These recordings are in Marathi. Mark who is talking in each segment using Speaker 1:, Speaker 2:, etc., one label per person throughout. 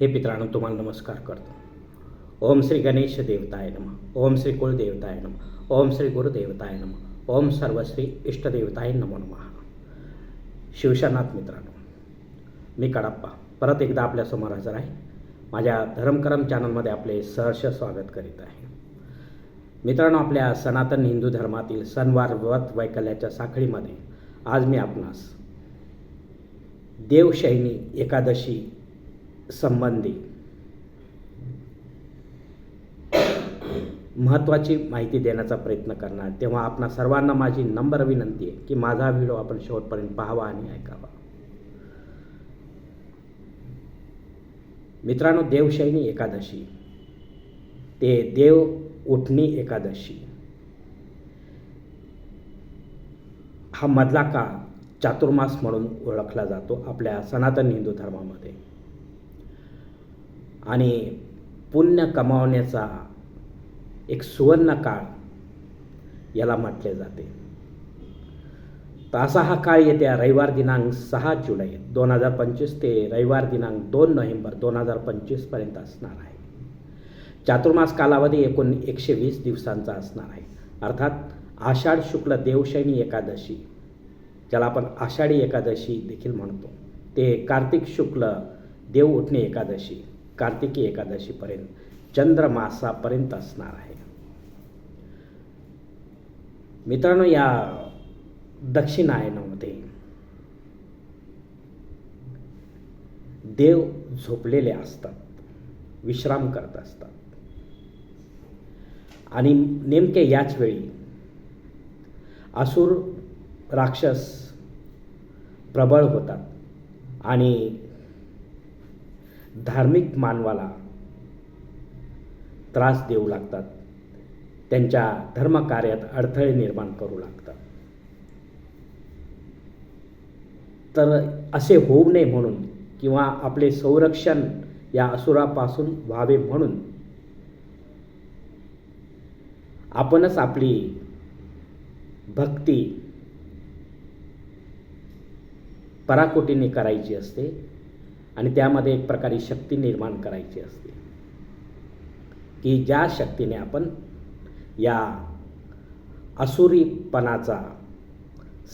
Speaker 1: हे पित्रांनो तुम्हाला नमस्कार करतो. ओम श्री गणेश देवताय नम. ओम श्री कुलदेवताय नम. ओम श्री गुरुदेवताय नम. ओम सर्वश्री इष्टदेवताय नमो नमः. शिवशनाथ मित्रांनो मी कडाप्पा. परत एकदा आपल्यासमोर हजर आहे. माझ्या धर्मकरम चॅनलमध्ये आपले सहर्ष स्वागत करीत आहे. मित्रांनो आपल्या सनातन हिंदू धर्मातील सणवार व्रत वैकल्याच्या साखळीमध्ये आज मी आपणास देवशैनी एकादशी संबंधी. महत्त्वाची माहिती देण्याचा प्रयत्न करणार. तेव्हा आपणा सर्वांना माझी नंबर विनंती आहे की माझा व्हिडिओ आपण शेवटपर्यंत पाहावा आणि ऐकावा. मित्रांनो देवशैनी एकादशी. ते देव उठणी एकादशी. हा मधला काळ चातुर्मास म्हणून ओळखला जातो आपल्या सनातन हिंदू धर्मामध्ये. आणि पुण्य कमावण्याचा एक सुवर्ण काळ याला म्हटले जाते. तर असा हा काळ येत्या रविवार दिनांक सहा जुलै दोन हजार पंचवीस ते रविवार दिनांक दोन नोव्हेंबर दोन हजार पंचवीसपर्यंत असणार आहे. चातुर्मास कालावधी एकूण एकशे वीस दिवसांचा असणार आहे. अर्थात आषाढ शुक्ल देवशैनी एकादशी ज्याला आपण आषाढी एकादशी देखील म्हणतो ते कार्तिक शुक्ल देव उठणे एकादशी कार्तिकी एकादशीपर्यंत चंद्रमासापर्यंत असणार आहे. मित्रांनो या दक्षिणायनामध्ये देव झोपलेले असतात विश्राम करत असतात. आणि नेमके याच वेळी असुर राक्षस प्रबळ होतात आणि धार्मिक मानवाला त्रास देऊ लागतात. त्यांच्या धर्मकार्यात अडथळे निर्माण करू लागतात. तर असे होऊ नये म्हणून किंवा आपले संरक्षण या असुरापासून व्हावे म्हणून आपणच आपली भक्ती पराकोटीने करायची असते. आणि त्यामध्ये एक प्रकारे शक्ती निर्माण करायची असते. की ज्या शक्तीने आपण या असुरीपणाचा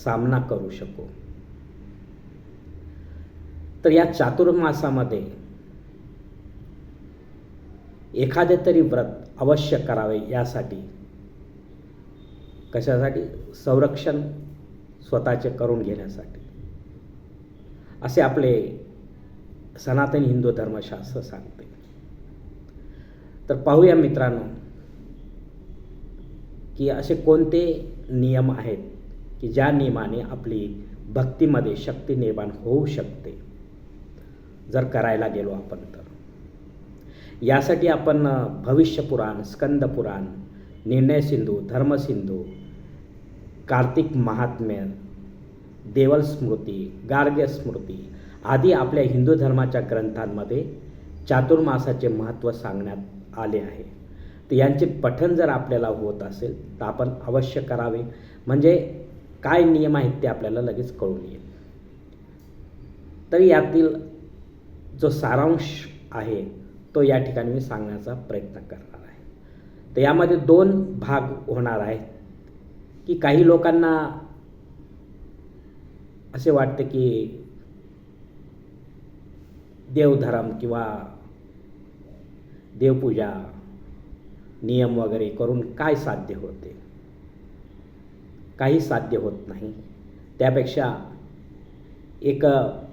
Speaker 1: सामना करू शकू. तर या चातुर्मासामध्ये एखादे तरी व्रत अवश्य करावे यासाठी. कशासाठी? संरक्षण स्वतःचे करून घेण्यासाठी. असे आपले सनातन हिंदू धर्मशास्त्र सांगते. तर पाहूया मित्रांनो की असे कोणते नियम आहेत की ज्या नियमाने आपली भक्तीमध्ये शक्ती निर्माण होऊ शकते? जर करायला गेलो आपण तर. यासाठी आपण भविष्यपुराण स्कंदपुराण निर्णय सिंधू धर्मसिंधू कार्तिक महात्म्य देवल स्मृती गार्ग्य स्मृती आधी आपल्या हिंदू धर्माच्या ग्रंथांमध्ये चातुर्मासाचे महत्त्व सांगण्यात आले आहे. तर यांचे पठण जर आपल्याला होत असेल तर आपण अवश्य करावे. म्हणजे काय नियम आहेत ते आपल्याला लगेच कळून येईल. तर यातील जो सारांश आहे तो या ठिकाणी मी सांगण्याचा प्रयत्न करणार आहे. तर यामध्ये दोन भाग होणार आहेत. की काही लोकांना असे वाटते की देवधर्म किंवा देवपूजा नियम वगैरे करून काय साध्य होते? काही साध्य होत नाही. त्यापेक्षा एक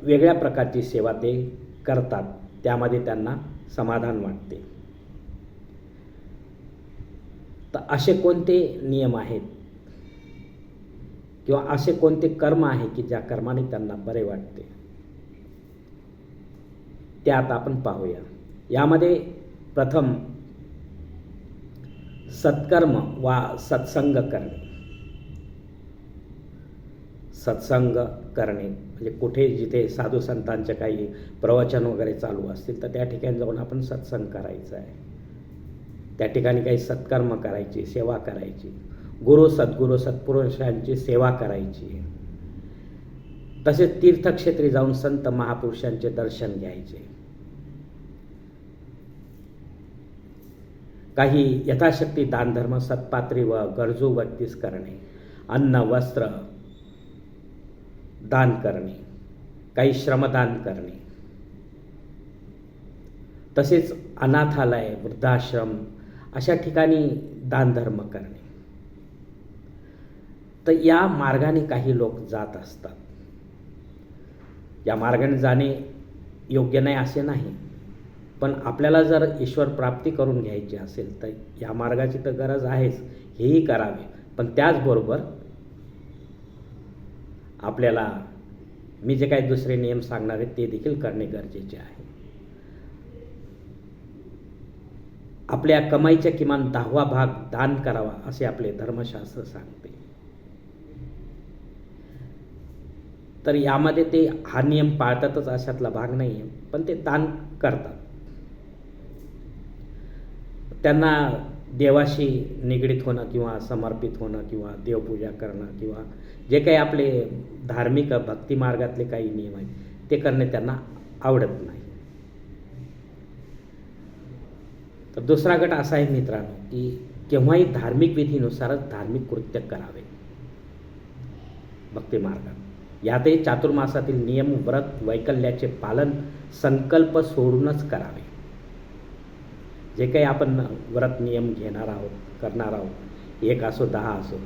Speaker 1: वेगळ्या प्रकारची सेवा ते करतात. त्यामध्ये त्यांना समाधान वाटते. तर असे कोणते नियम आहेत? किंवा असे कोणते कर्म आहे की ज्या कर्माने त्यांना बरे वाटते? ते आता आपण पाहूया. यामध्ये प्रथम सत्कर्म वा सत्संग करणे. सत्संग करणे म्हणजे कुठे जिथे साधू संतांचे काही प्रवचन वगैरे चालू असतील तर त्या ठिकाणी जाऊन आपण सत्संग करायचा आहे. त्या ठिकाणी काही सत्कर्म करायची सेवा करायची. गुरु सद्गुरू सत्पुरुषांची सेवा करायची. तसेच तीर्थक्षेत्री जाऊन संत महापुरुषांचे दर्शन घ्यायचे. काही यथाशक्ती दानधर्म सत्पात्री व गरजू व्यक्तीस करणे अन्न वस्त्र दान करणे काही श्रमदान करणे. तसेच अनाथालय वृद्धाश्रम अशा ठिकाणी दानधर्म करणे. तर या मार्गाने काही लोक जात असतात. या मार्गाने जाणे योग्य नाही असे नाही. पण आपल्याला जर ईश्वर प्राप्ती करून घ्यायची असेल तर या मार्गाची तर गरज आहेच हेही करावे. पण त्याचबरोबर आपल्याला मी जे काही दुसरे नियम सांगणार आहेत ते देखील करणे गरजेचे आहे. आपल्या कमाईचा किमान दहावा भाग दान करावा असे आपले धर्मशास्त्र सांगते. तर यामध्ये ते हा नियम पाळतातच अशातला भाग नाही आहे पण ते दान करतात. त्यांना देवाशी निगडीत होणं किंवा समर्पित होणं किंवा देवपूजा करणं किंवा जे काही आपले धार्मिक भक्ती मार्गातले काही नियम आहेत ते करणे त्यांना आवडत नाही. तर दुसरा गट असा आहे मित्रांनो की केव्हाही धार्मिक विधीनुसारच धार्मिक कृत्य करावे. भक्ती मार्गात. यातही चातुर्मासातील नियम व्रत वैकल्याचे पालन संकल्प सोडूनच करावे. जे काही आपण व्रत नियम घेणार आहोत करणार आहोत एक असो दहा असो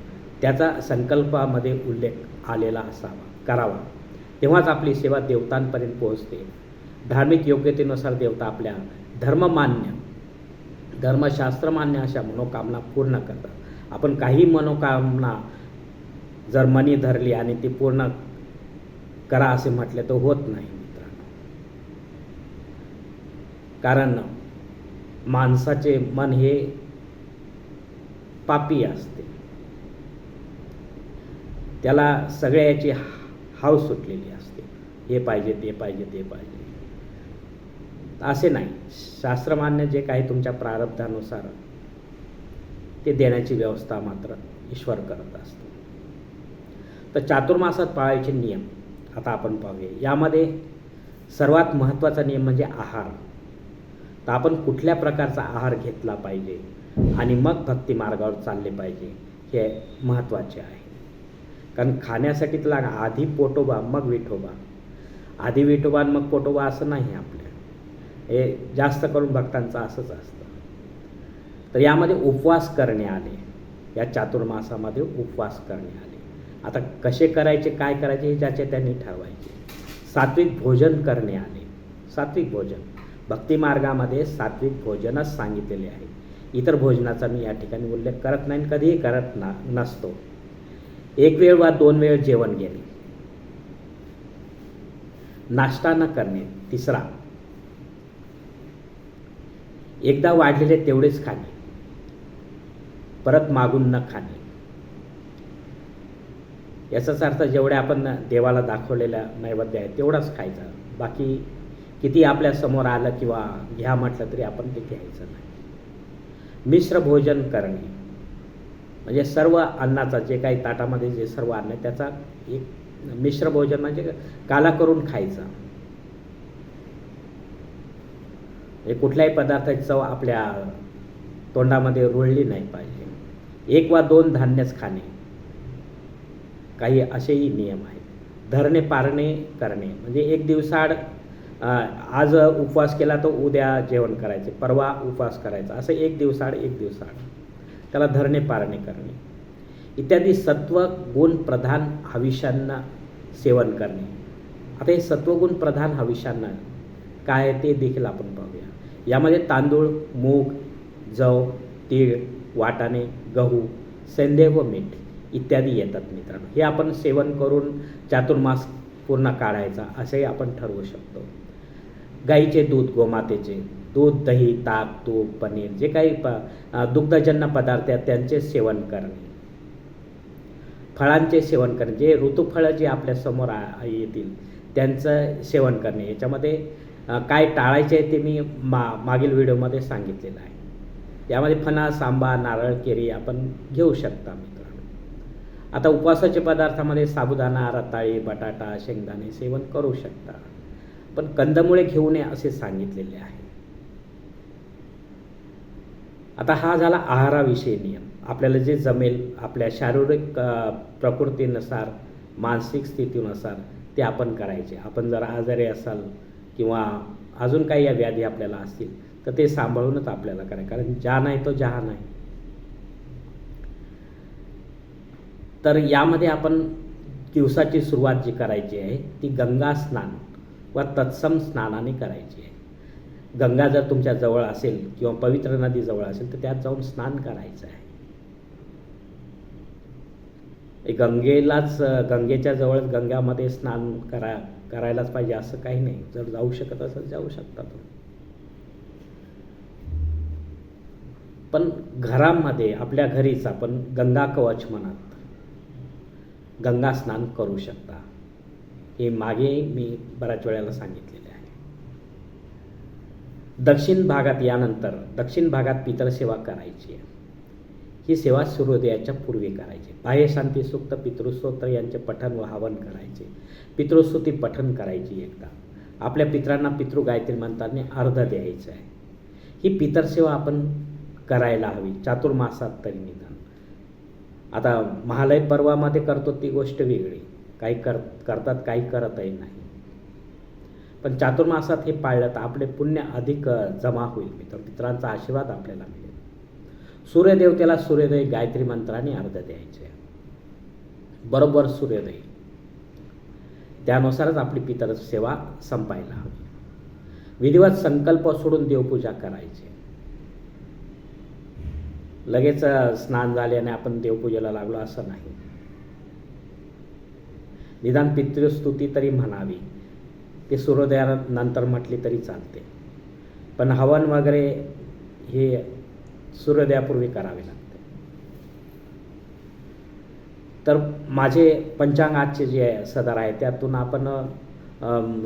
Speaker 1: त्याचा संकल्पामध्ये उल्लेख आलेला असावा करावा. तेव्हाच आपली सेवा देवतांपर्यंत पोहोचते. धार्मिक योग्यतेनुसार देवता आपल्या धर्ममान्य धर्मशास्त्रमान्य अशा मनोकामना पूर्ण करतात. आपण काही मनोकामना जर मनी धरली आणि ती पूर्ण करा असे म्हटले तर होत नाही मित्रांनो. कारण माणसाचे मन हे पापी असते. त्याला सगळ्याची हाव सुटलेली असते. हे पाहिजे ते पाहिजे ते पाहिजे. असे नाही. शास्त्रमान्य जे काही तुमच्या प्रारब्धानुसार ते देण्याची व्यवस्था मात्र ईश्वर करत असतो. तर चातुर्मासात पाळायचे नियम आता आपण पाहूया. यामध्ये सर्वात महत्त्वाचा नियम म्हणजे आहार. तर आपण कुठल्या प्रकारचा आहार घेतला पाहिजे आणि मग भक्ती मार्गावर चालले पाहिजे हे महत्त्वाचे आहे. कारण खाण्यासाठी तर आधी पोटोबा मग विठोबा. आधी विठोबा मग पोटोबा असं नाही आपल्या. हे जास्त करून भक्तांचं असंच असतं. तर यामध्ये उपवास करणे आले. या चातुर्मासामध्ये उपवास करणे आले. आता कसे करायचे काय करायचे हे ज्याचे त्यांनी ठरवायचे. सात्विक भोजन करणे आले. सात्विक भोजन. भक्तिमार्गामध्ये सात्विक भोजनच सांगितलेले आहे. इतर भोजनाचा मी या ठिकाणी उल्लेख करत नाही कधीही करत ना नसतो. एक वेळ वा दोन वेळ जेवण घेणे. नाश्ता न करणे. तिसरा एकदा वाढलेले तेवढेच खाणे. परत मागून न खाणे. याचाच अर्थ जेवढे आपण देवाला दाखवलेल्या नैवेद्य आहे तेवढाच खायचा. बाकी किती आपल्यासमोर आलं किंवा घ्या म्हटलं तरी आपण ते घ्यायचं नाही. मिश्र भोजन करणे. म्हणजे सर्व अन्नाचा जे काही ताटामध्ये जे सर्व अन्न आहे त्याचा एक मिश्र भोजन म्हणजे काला करून खायचा. हे म्हणजे कुठल्याही पदार्थाची चव आपल्या तोंडामध्ये रुळली नाही पाहिजे. एक वा दोन धान्यच खाणे. काही असेही नियम आहेत. धरणे पारणे करणे. म्हणजे एक दिवसाआड आज उपवास केला तर उद्या जेवण करायचे परवा उपवास करायचा. असं एक दिवसाआड एक दिवसाआड. त्याला धरणे पारणे करणे. इत्यादी सत्व गुण प्रधान हविषांना सेवन करणे. आता हे सत्वगुण प्रधान हविषांना काय आहे ते देखील आपण पाहूया. यामध्ये तांदूळ मूग जव तीळ वाटाणे गहू सेंदे व मीठ इत्यादी येतात मित्रांनो. हे आपण सेवन करून चातुर्मास पूर्ण काढायचा असेही आपण ठरवू शकतो. गाईचे दूध गोमातेचे दूध दही ताक तूप पनीर जे काही प दुग्धजन्य पदार्थ आहेत त्यांचे सेवन करणे. फळांचे सेवन करणे जे ऋतुफळं जे आपल्यासमोर आ येतील त्यांचं सेवन करणे. याच्यामध्ये काय टाळायचे आहे ते मी मा मागील व्हिडिओमध्ये सांगितलेलं आहे. यामध्ये फणस आंबा नारळ केरी आपण घेऊ शकता मित्रांनो. आता उपवासाच्या पदार्थामध्ये साबुदाणा रताळी बटाटा शेंगदाणे सेवन करू शकता. पण कंदमुळे घेऊ नये असे सांगितलेले आहे. आता हा झाला आहाराविषयी नियम. आपल्याला जे जमेल आपल्या शारीरिक प्रकृतीनुसार मानसिक स्थितीनुसार ते आपण करायचे. आपण जर आजारी असाल किंवा अजून काही या व्याधी आपल्याला असतील तर ते सांभाळूनच आपल्याला करायचं. कारण ज्या नाही तो जहा नाही. तर यामध्ये आपण दिवसाची सुरुवात जी करायची आहे ती गंगा स्नान. व तत्सम स्नानाने करायची आहे. गंगा जर तुमच्या जवळ असेल किंवा पवित्र नदी जवळ असेल तर त्यात जाऊन स्नान करायचं आहे. गंगेलाच गंगेच्या जवळच गंगामध्ये स्नान करा करायलाच पाहिजे असं काही नाही. जर जाऊ शकत असेल जाऊ शकता तुम्ही. पण घरामध्ये आपल्या घरीच आपण गंगा कवच म्हणत. गंगा स्नान करू शकता. हे मागे मी बऱ्याच वेळेला सांगितलेले आहे. दक्षिण भागात यानंतर दक्षिण भागात पितरसेवा करायची आहे. ही सेवा सूर्योदयाच्या पूर्वी करायची. बाह्य शांती सुक्त पितृस्तोत्र यांचे पठन व हवन करायचे. पितृस्तुती पठन करायची एकदा. आपल्या पित्रांना पितृ गायत्री मंत्राने अर्ध द्यायचं आहे. ही पितरसेवा आपण करायला हवी. चातुर्मासात तरी निदान. आता महालय पर्वामध्ये करतो ती गोष्ट वेगळी. काही कर करतात काही करतही नाही. पण चातुर्मासात हे पाळलं तर आपले पुण्य अधिक जमा होईल. मित्र मित्रांचा आशीर्वाद आपल्याला मिळेल. सूर्यदेवतेला सूर्योदय गायत्री मंत्राने अर्ध द्यायचे. बरोबर सूर्योदय. त्यानुसारच आपली पितर सेवा संपायला हवी. विधिवत संकल्प सोडून देवपूजा करायची. लगेच स्नान झाल्याने आपण देवपूजेला लागलो असं नाही. निदान पितृस्तुती तरी म्हणावी. ते सूर्योदयानंतर म्हटली तरी चालते. पण हवन वगैरे हे सूर्योदयापूर्वी करावे लागते. तर माझे पंचांगाचे जे सदर आहे त्यातून आपण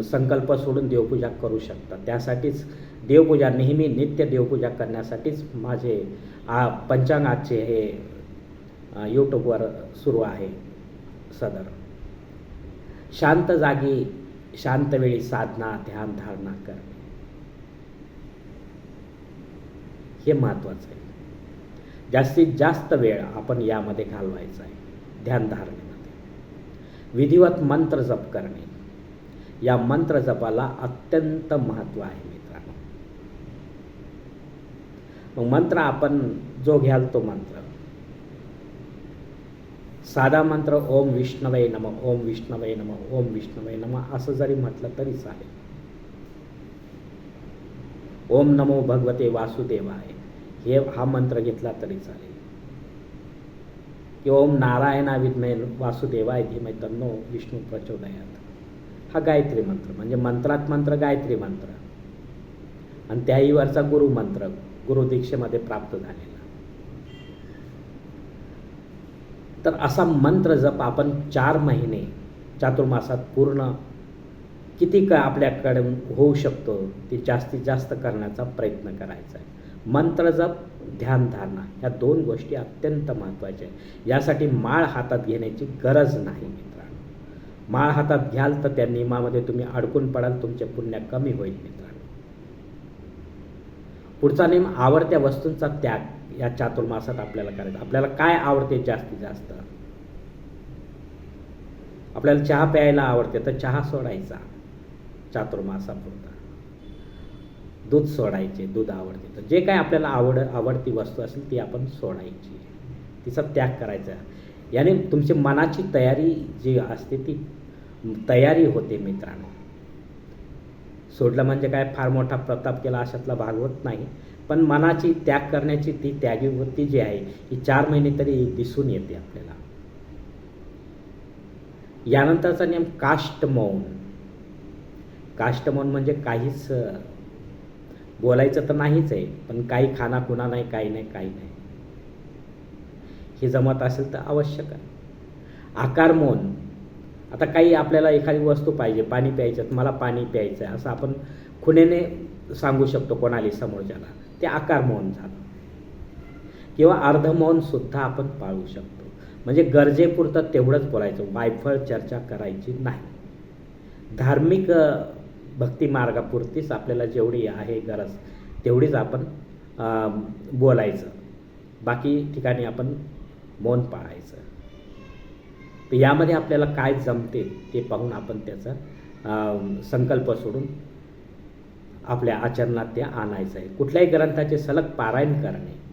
Speaker 1: संकल्प सोडून देवपूजा करू शकता. त्यासाठीच देवपूजा नेहमी नित्य देवपूजा करण्यासाठीच माझे आ हे यूट्यूबवर सुरू आहे सदर. शांत जागी शांत वेळी साधना ध्यान धारणा करणे हे महत्वाचं आहे जास्तीत जास्त वेळ आपण यामध्ये घालवायचा आहे ध्यान धारणेमध्ये विधिवत मंत्र जप करणे या मंत्र जपाला अत्यंत महत्त्व आहे मित्रांनो मग मंत्र आपण जो घ्याल तो मंत्र साधा मंत्र ओम विष्णवय नम ओम विष्णवय नम ओम विष्णवय नम असं जरी म्हटलं तरी चालेल. ओम नमो भगवते वासुदेवाय हे हा मंत्र घेतला तरी चालेल. की ओम नारायणा विद्मय वासुदेवाय धीमय तन्नो विष्णू प्रचोदयात. हा गायत्री मंत्र म्हणजे मंत्रात मंत्र गायत्री मंत्र. आणि त्याही वरचा गुरु मंत्र गुरुदीक्षेमध्ये प्राप्त झालेला तर असा मंत्र जप आपण चार महिने चातुर्मासात पूर्ण किती का आपल्याकडे होऊ शकतो ते जास्तीत जास्त करण्याचा प्रयत्न करायचा आहे. मंत्र जप ध्यानधारणा ह्या दोन गोष्टी अत्यंत महत्त्वाच्या आहेत. यासाठी माळ हातात घेण्याची गरज नाही मित्रांनो. माळ हातात घ्याल तर त्या नियमामध्ये तुम्ही अडकून पडाल तुमचे पुण्य कमी होईल मित्रांनो. पुढचा नियम आवडत्या वस्तूंचा त्याग. या चातुर्मासात आपल्याला करायचं. आपल्याला काय आवडते जास्तीत जास्त? आपल्याला चहा प्यायला आवडते तर चहा सोडायचा. चातुर्मासापुरता. दूध सोडायचे दूध आवडते. तर जे काय आपल्याला आवड आवडती वस्तू असेल ती आपण सोडायची. तिचा त्याग करायचा. याने तुमची मनाची तयारी जी असते ती तयारी होते मित्रांनो. सोडलं म्हणजे काय? फार मोठा प्रताप केला अशातला भाग होत नाही. पण मनाची त्याग करण्याची ती त्यागी वृत्ती जी आहे ही चार महिने तरी दिसून येते आपल्याला. यानंतरचा नियम काष्ट मौन. काष्ट मौन म्हणजे काहीच बोलायचं तर नाहीच आहे पण काही खाना खुणा नाही काही नाही काही नाही. हे जमत असेल तर आवश्यक आहे आकार मौन. आता काही आपल्याला एखादी वस्तू पाहिजे पाणी प्यायचं मला पाणी प्यायचं आहे असं आपण खुण्याने सांगू शकतो कोणाला समोरच्याला. ते आकार मौन झालं. किंवा अर्ध मौन सुद्धा आपण पाळू शकतो. म्हणजे गरजेपुरतं तेवढंच बोलायचं. वायफळ चर्चा करायची नाही. धार्मिक भक्ती मार्गापुरतीच आपल्याला जेवढी आहे गरज तेवढीच आपण बोलायचं. बाकी ठिकाणी आपण मौन पाळायचं. तर यामध्ये आपल्याला काय जमते ते पाहून आपण त्याचा संकल्प सोडून आपल्या आचरणात ते आणायचं आहे. कुठल्याही ग्रंथाचे सलग पारायण करणे.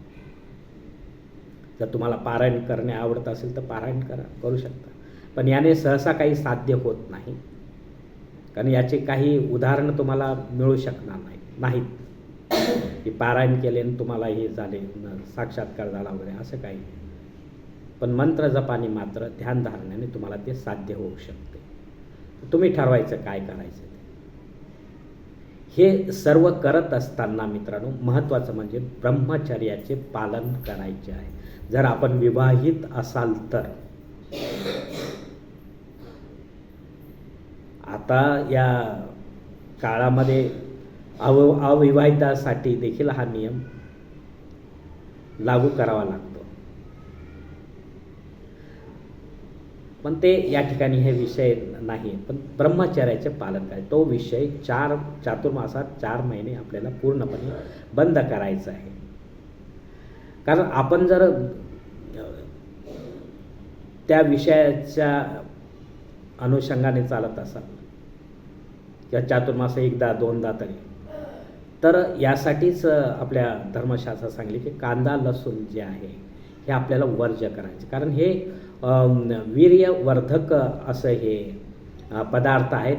Speaker 1: जर तुम्हाला पारायण करणे आवडत असेल तर पारायण करा करू शकता. पण याने सहसा काही साध्य होत नाही. कारण याचे काही उदाहरणं तुम्हाला मिळू शकणार नाही नाहीत. की पारायण केले आणि तुम्हाला हे झाले साक्षात्कार झाला वगैरे असं काही नाही. पण मंत्र जपाने मात्र ध्यानधारण्याने तुम्हाला ते साध्य होऊ शकते. तुम्ही ठरवायचं काय करायचं? हे सर्व करत असताना मित्रांनो महत्त्वाचं म्हणजे ब्रह्मचर्याचे पालन करायचे आहे. जर आपण विवाहित असाल तर. आता या काळामध्ये अव अविवाहितासाठी देखील हा नियम लागू करावा लागतो. पण ते या ठिकाणी हे विषय नाही पण ब्रह्मचर्याचे पालन करायचे. तो विषय चार चातुर्मासात चार महिने आपल्याला पूर्णपणे बंद करायचा आहे. कारण आपण जर त्या विषयाच्या अनुषंगाने चालत असाल किंवा चातुर्मास एकदा दोनदा तरी तर यासाठीच आपल्या धर्मशास्त्रात सांगले की कांदा लसूण जे आहे हे आपल्याला वर्ज्य करायचे. कारण हे वीर्यवर्धक असं हे पदार्थ आहेत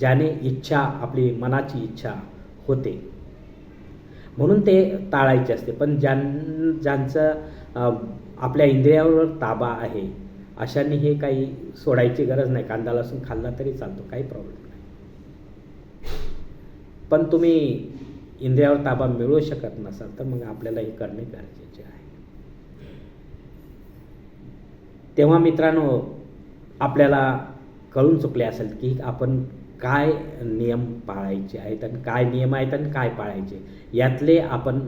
Speaker 1: ज्याने इच्छा आपली मनाची इच्छा होते. म्हणून ते टाळायचे असते. पण ज्यां ज्यांचं आपल्या इंद्रियावर ताबा आहे अशांनी हे काही सोडायची गरज नाही. कांदा लसूण खाल्ला तरी चालतो काही प्रॉब्लेम नाही. पण तुम्ही इंद्रियावर ताबा मिळवू शकत नसाल तर मग आपल्याला हे करणे गरजेचे आहे. तेव्हा मित्रांनो आपल्याला कळून चुकले असेल की आपण काय नियम पाळायचे आहेत आणि काय नियम आहेत आणि काय पाळायचे. यातले आपण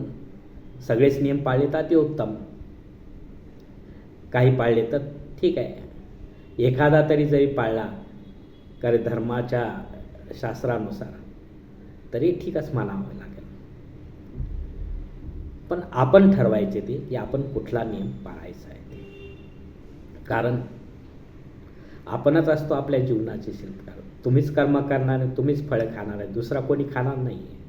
Speaker 1: सगळेच नियम पाळले तर ते उत्तम. काही पाळले तर ठीक आहे. एखादा तरी जरी पाळला कारण धर्माच्या शास्त्रानुसार तरी ठीकच मानावं लागेल. पण आपण ठरवायचे ते की आपण कुठला नियम पाळायचा आहे. कारण आपणच असतो आपल्या जीवनाचे शिल्पकार. तुम्हीच कर्म करणार आहे तुम्हीच फळं खाणार आहे. दुसरा कोणी खाणार नाही आहे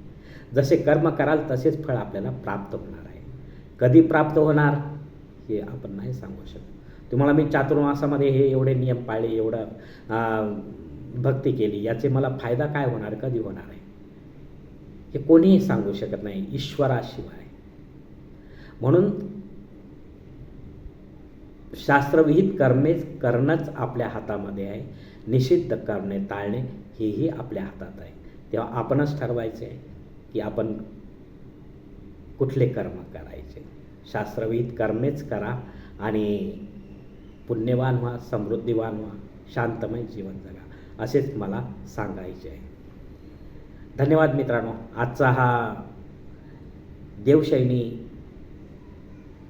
Speaker 1: जसे कर्म कराल तसेच फळ आपल्याला प्राप्त होणार आहे. कधी प्राप्त होणार हे आपण नाही सांगू शकत. तुम्हाला मी चातुर्मासामध्ये हे एवढे नियम पाळले एवढं भक्ती केली याचे मला फायदा काय होणार कधी होणार आहे? हे कोणीही सांगू शकत नाही. ईश्वराशिवाय. म्हणून शास्त्रविहित कर्मेच करणंच आपल्या हातामध्ये आहे. निषिद्ध करणे टाळणे हेही आपल्या हातात आहे. तेव्हा आपणच ठरवायचे आहे की आपण कुठले कर्म करायचे. शास्त्रविहित कर्मेच करा आणि पुण्यवान व्हा समृद्धिवान व्हा शांतमय जीवन जगा. असेच मला सांगायचे आहे. धन्यवाद मित्रांनो. आजचा हा देवशैनी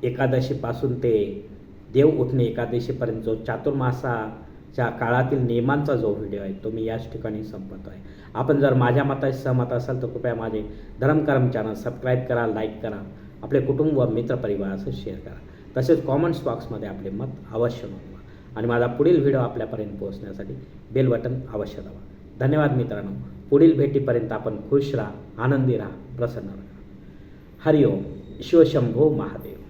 Speaker 1: एकादशीपासून ते देव उठणे एकादशीपर्यंत जो चातुर्मासाच्या काळातील नियमांचा जो व्हिडिओ आहे तो मी याच ठिकाणी संपवतो आहे. आपण जर माझ्या मताशी सहमत असाल तर कृपया माझे धर्मकर्म चॅनल सबस्क्राईब करा लाईक करा आपले कुटुंब व मित्रपरिवारासह शेअर करा. तसेच कॉमेंट्स बॉक्समध्ये आपले मत अवश्य नोंदवा. आणि माझा पुढील व्हिडिओ आपल्यापर्यंत पोहोचण्यासाठी बेल बटन अवश्य दाबा. धन्यवाद मित्रांनो. पुढील भेटीपर्यंत आपण खुश राहा आनंदी राहा प्रसन्न राहा. हरिओम. शिवशंभो महादेव.